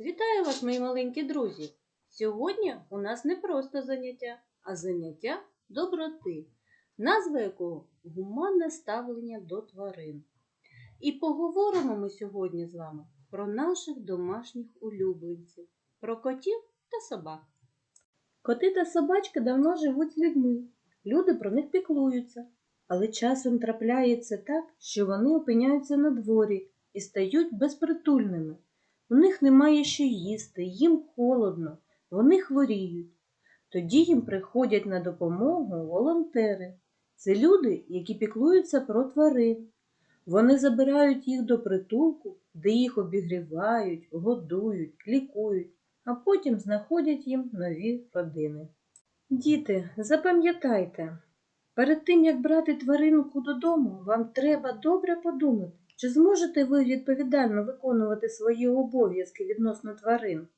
Вітаю вас, мої маленькі друзі! Сьогодні у нас не просто заняття, а заняття доброти, назва якого гуманне ставлення до тварин. І поговоримо ми сьогодні з вами про наших домашніх улюбленців, про котів та собак. Коти та собачки давно живуть з людьми. Люди про них піклуються, але часом трапляється так, що вони опиняються на дворі і стають безпритульними. У них немає що їсти, їм холодно, вони хворіють. Тоді їм приходять на допомогу волонтери. Це люди, які піклуються про тварин. Вони забирають їх до притулку, де їх обігрівають, годують, лікують, а потім знаходять їм нові родини. Діти, запам'ятайте, перед тим як брати тваринку додому, вам треба добре подумати, чи зможете ви відповідально виконувати свої обов'язки відносно тварин?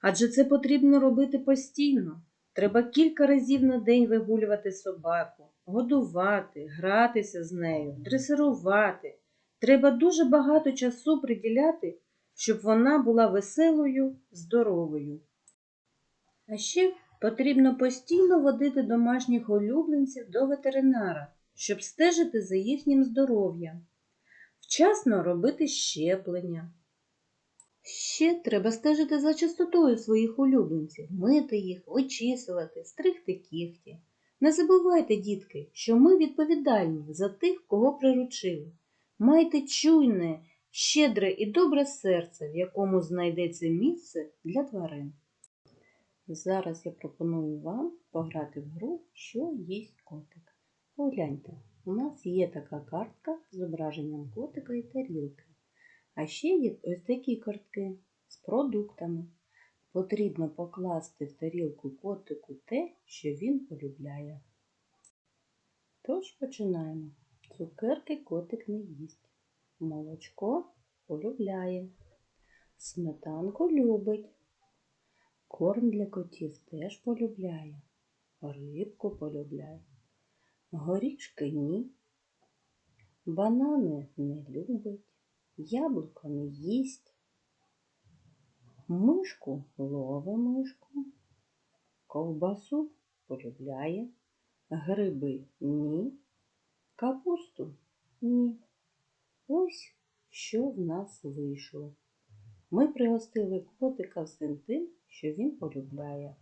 Адже це потрібно робити постійно. Треба кілька разів на день вигулювати собаку, годувати, гратися з нею, дресирувати. Треба дуже багато часу приділяти, щоб вона була веселою, здоровою. А ще потрібно постійно водити домашніх улюбленців до ветеринара, щоб стежити за їхнім здоров'ям. Вчасно робити щеплення. Ще треба стежити за чистотою своїх улюбленців, мити їх, очісувати, стригти кігті. Не забувайте, дітки, що ми відповідальні за тих, кого приручили. Майте чуйне, щедре і добре серце, в якому знайдеться місце для тварин. Зараз я пропоную вам пограти в гру, що їсть котик. Погляньте, у нас є така картка з зображенням котика і тарілки. А ще є ось такі картки з продуктами. Потрібно покласти в тарілку котику те, що він полюбляє. Тож починаємо. Цукерки котик не їсть. Молочко полюбляє. Сметанку любить. Корм для котів теж полюбляє. Рибку полюбляє. Горішки ні. Банани не любить. Яблуко не їсть. Мишку лове мишку. Ковбасу полюбляє. Гриби ні. Капусту ні. Ось що в нас вийшло. Ми пригостили котика всім тим, що він полюбляє.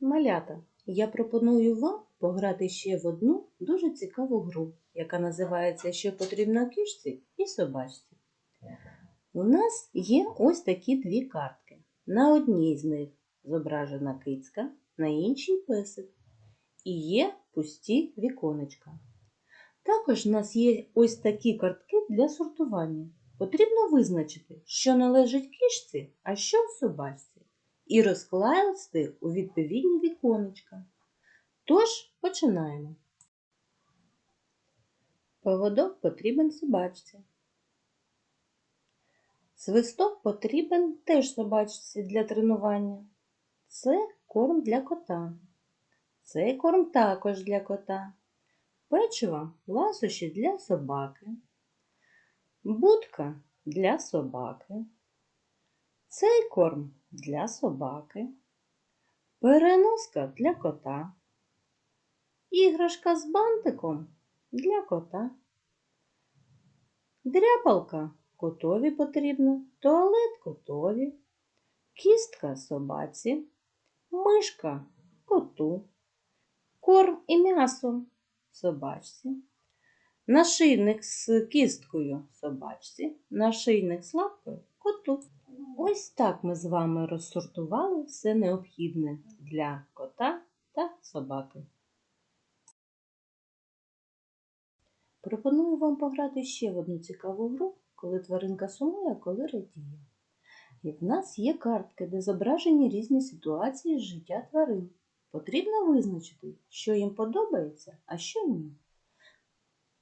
Малята, я пропоную вам пограти ще в одну дуже цікаву гру, яка називається Що потрібно кішці і собачці. У нас є ось такі дві картки. На одній з них зображена кицька, на іншій песик. І є пусті віконечка. Також у нас є ось такі картки для сортування. Потрібно визначити, що належить кішці, а що собачці, і розкласти у відповідні віконечка. Тож починаємо. Поводок потрібен собачці. Свисток потрібен теж собачці для тренування. Це корм для кота. Цей корм також для кота. Печиво ласощі для собаки. Будка для собаки. Цей корм для собаки. Переноска для кота. Іграшка з бантиком для кота. Дряпалка котові потрібно, туалет котові, кістка собаці, мишка коту, корм і м'ясо собачці, нашийник з кісткою собачці, нашийник з лапкою коту. Ось так ми з вами розсортували все необхідне для кота та собаки. Пропоную вам пограти ще в одну цікаву гру, коли тваринка сумує, а коли радіє. І в нас є картки, де зображені різні ситуації з життя тварин. Потрібно визначити, що їм подобається, а що ні.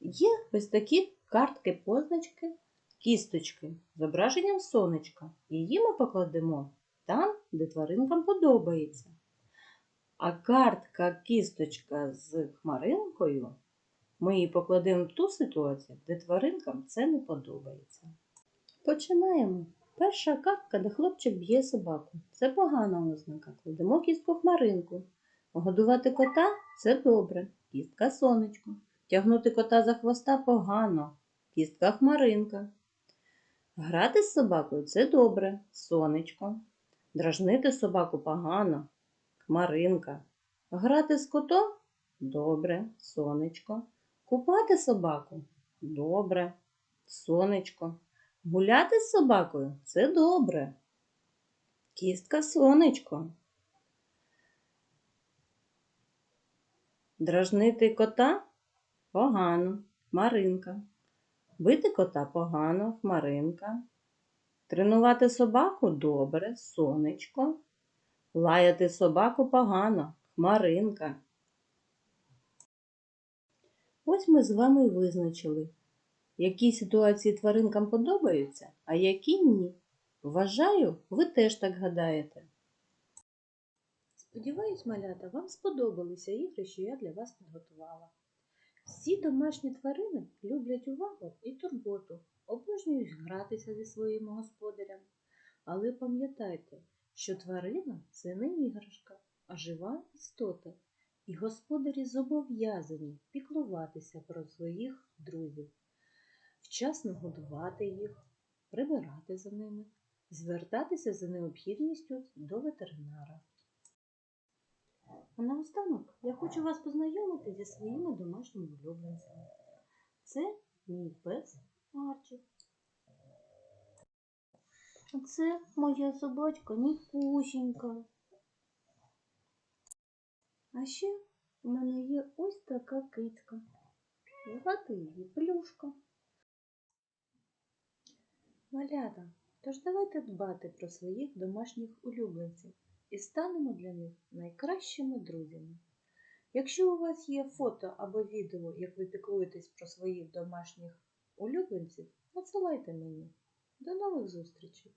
Є ось такі картки позначки, кісточки з зображенням сонечка. Її ми покладемо там, де тваринкам подобається. А картка кісточка з хмаринкою ми її покладемо в ту ситуацію, де тваринкам це не подобається. Починаємо. Перша картка, де хлопчик б'є собаку. Це погана ознака. Кладемо кістку хмаринку. Годувати кота це добре. Кістка сонечко. Тягнути кота за хвоста погано. Кістка хмаринка. Грати з собакою це добре. Сонечко. Дражнити собаку погано. Хмаринка. Грати з котом добре. Сонечко. Купати собаку добре. Сонечко. Гуляти з собакою це добре. Кістка сонечко. Дражнити кота погано, хмаринка. Бити кота погано, хмаринка. Тренувати собаку добре, сонечко. Лаяти собаку погано, хмаринка. Ось ми з вами визначили, які ситуації тваринкам подобаються, а які ні. Вважаю, ви теж так гадаєте. Сподіваюсь, малята, вам сподобалися ігри, що я для вас підготувала. Всі домашні тварини люблять увагу і турботу, обожнюють гратися зі своїми господарями. Але пам'ятайте, що тварина це не іграшка, а жива істота, і господарі зобов'язані піклуватися про своїх друзів, вчасно годувати їх, прибирати за ними, звертатися за необхідністю до ветеринара. А наостанок я хочу вас познайомити зі своїми домашніми улюбленцями. Це мій пес Арчі. Це моя собачка Нікусінька. А ще у мене є ось така кицька. Звати її Плюшка. Малята, тож давайте дбати про своїх домашніх улюбленців і станемо для них найкращими друзями. Якщо у вас є фото або відео, як ви піклуєтесь про своїх домашніх улюбленців, надсилайте мені. До нових зустрічей!